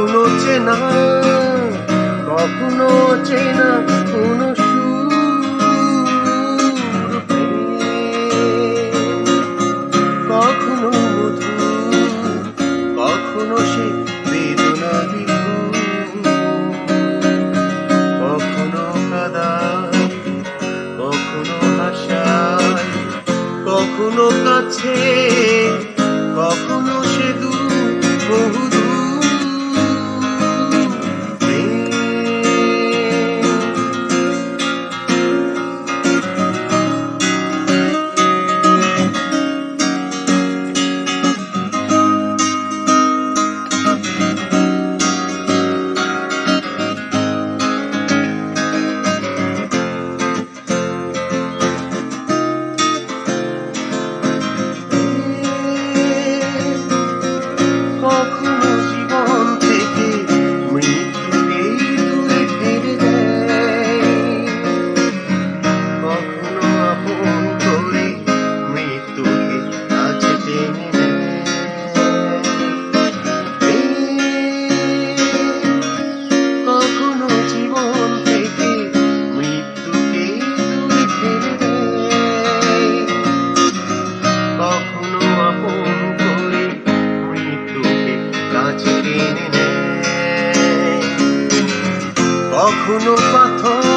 কখনো চেনা কখনো চেনা। কাছে টেনে কখনো পাথর